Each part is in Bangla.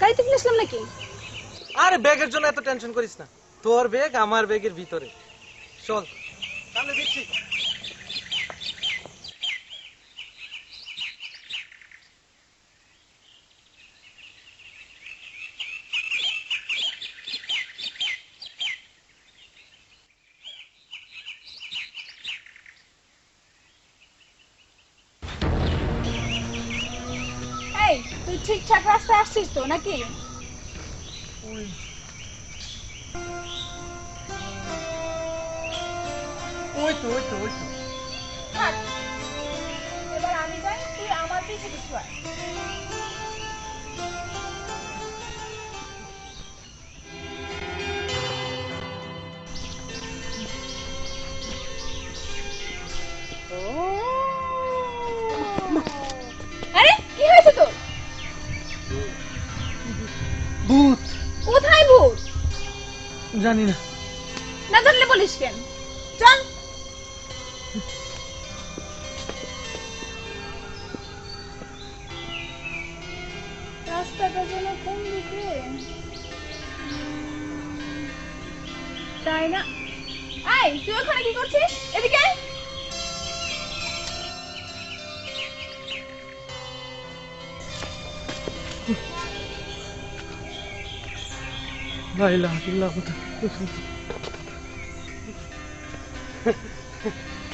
গাড়িতে ফেলেছিলাম নাকি? আরে, ব্যাগের জন্য এত টেনশন করিস না। তোর ব্যাগ আমার ব্যাগের ভিতরে। চল, তাহলে দিচ্ছি। ঠিকঠাক রাস্তায় আসছিস তো নাকি? ওই তো ওই তো ওই তো। এবার আমি যাই তুই আমার পিছু পিছু আয়। ভূত। কোথায় ভূত? জানি না। না জানলে বলিস কেন? চল। রাস্তাটা যেন কোন দিকে? তাই না? আয় তুই ওখানে কি করছিস? এদিকে আয়। লা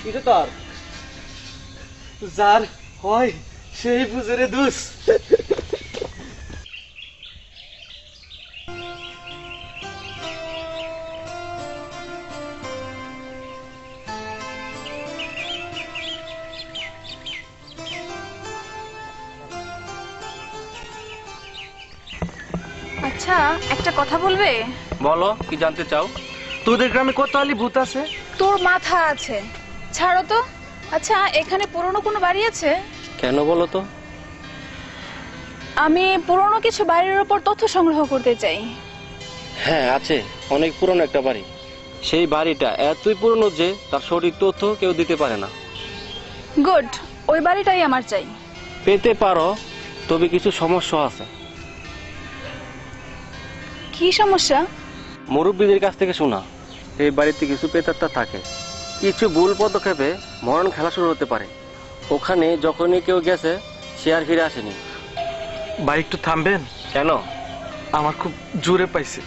এটা তোর? যার হয় সেই বুঝরে দুস আচ্ছা একটা কথা বলবে? বলো কি জানতে চাও? তোদের গ্রামে কত আলি ভূত আছে? তোর মাথা আছে। ছাড়ো তো। আচ্ছা এখানে পুরনো কোনো বাড়ি আছে? কেন বলো তো? আমি পুরনো কিছু বাড়ির উপর তথ্য সংগ্রহ করতে চাই। হ্যাঁ আছে। অনেক পুরনো একটা বাড়ি। সেই বাড়িটা এতই পুরনো যে তার সঠিক তথ্য কেউ দিতে পারে না। গুড ওই বাড়িটাই আমার চাই। পেতে পারো তবে কিছু সমস্যা আছে। কি সমস্যা? মুরব্বীদের কাছ থেকে শোনা এই বাড়িতে কিছু পেতাত্তা থাকে। কিছু ভুল পদক্ষেপে মরণ খেলা শুরু হতে পারে। ওখানে যখনই কেউ গেছে সে আর ফিরে আসেনি। বাইক একটু থামবেন। কেন? আমার খুব জোরে পাইছে।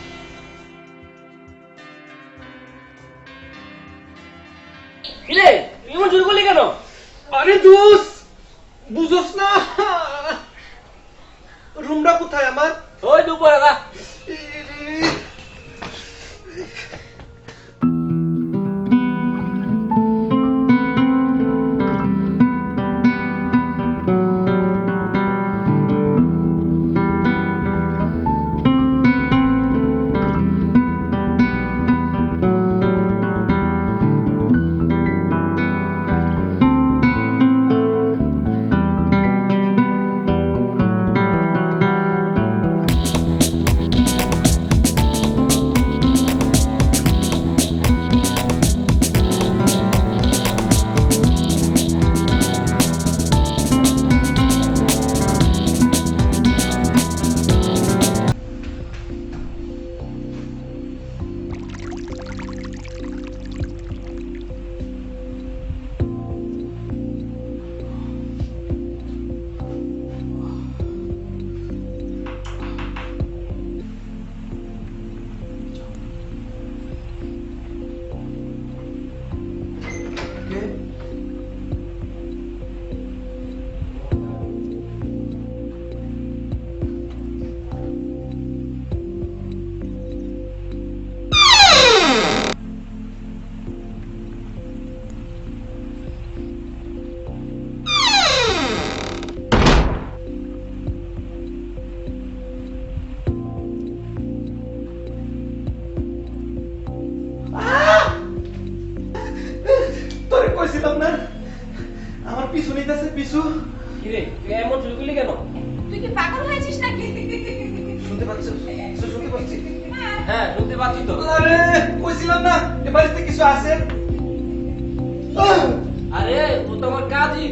তোরে না? আমার পিছু নিতেছে পিছু। কিরে তুই এমন করলি কেন? তুই কি পাগল হয়েছিস নাকি? শুনতে পাচ্ছ শুনতে পাচ্ছি। হ্যাঁ শুনতে পাচ্ছি তো। আরে কইছিলাম না এ বাড়িতে কিছু আছে? আরে ও তো আমার কাজিন